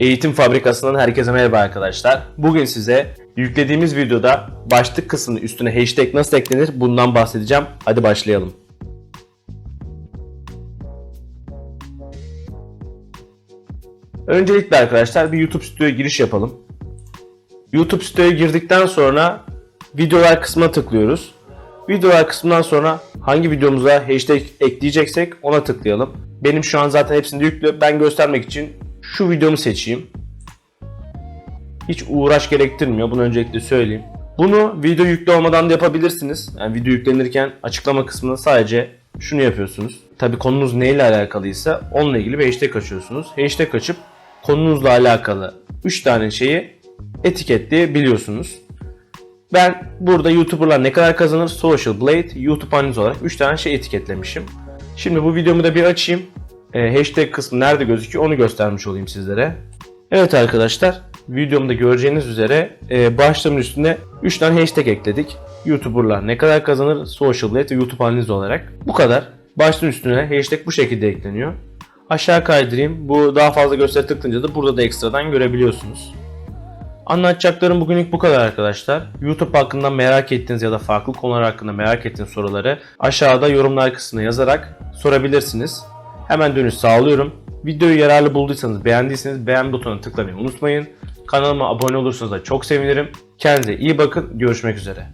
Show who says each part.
Speaker 1: Eğitim Fabrikası'ndan herkese merhaba arkadaşlar. Bugün size yüklediğimiz videoda başlık kısmının üstüne hashtag nasıl eklenir bundan bahsedeceğim. Hadi başlayalım. Öncelikle arkadaşlar bir YouTube Stüdyo'ya giriş yapalım. YouTube Stüdyo'ya girdikten sonra videolar kısmına tıklıyoruz. Videolar kısmından sonra hangi videomuza hashtag ekleyeceksek ona tıklayalım. Benim şu an zaten hepsinde yüklü. Ben göstermek için şu videomu seçeyim. Hiç uğraş gerektirmiyor. Bunu öncelikle söyleyeyim. Bunu video yüklü olmadan da yapabilirsiniz. Yani video yüklenirken açıklama kısmında sadece şunu yapıyorsunuz. Tabi konunuz neyle alakalıysa onunla ilgili bir hashtag açıyorsunuz. Hashtag açıp konunuzla alakalı 3 tane şeyi etiketleyebiliyorsunuz. Ben burada YouTuber'lar ne kadar kazanır? Social Blade, YouTube analiz olarak 3 tane şey etiketlemişim. Şimdi bu videomu da bir açayım. E, hashtag kısmı nerede gözüküyor onu göstermiş olayım sizlere. Evet arkadaşlar videomda göreceğiniz üzere e, başlığımın üstüne 3 tane hashtag ekledik. YouTuber'lar ne kadar kazanır? Social Blade ve YouTube analiz olarak. Bu kadar. Başlığın üstüne hashtag bu şekilde ekleniyor. Aşağı kaydırayım. Bu daha fazla gösteri tıklayınca da burada da ekstradan görebiliyorsunuz. Anlatacaklarım bugünlük bu kadar arkadaşlar. YouTube hakkında merak ettiğiniz ya da farklı konular hakkında merak ettiğiniz soruları aşağıda yorumlar kısmına yazarak sorabilirsiniz. Hemen dönüş sağlıyorum. Videoyu yararlı bulduysanız, beğendiyseniz beğen butonuna tıklamayı unutmayın. Kanalıma abone olursanız da çok sevinirim. Kendinize iyi bakın. Görüşmek üzere.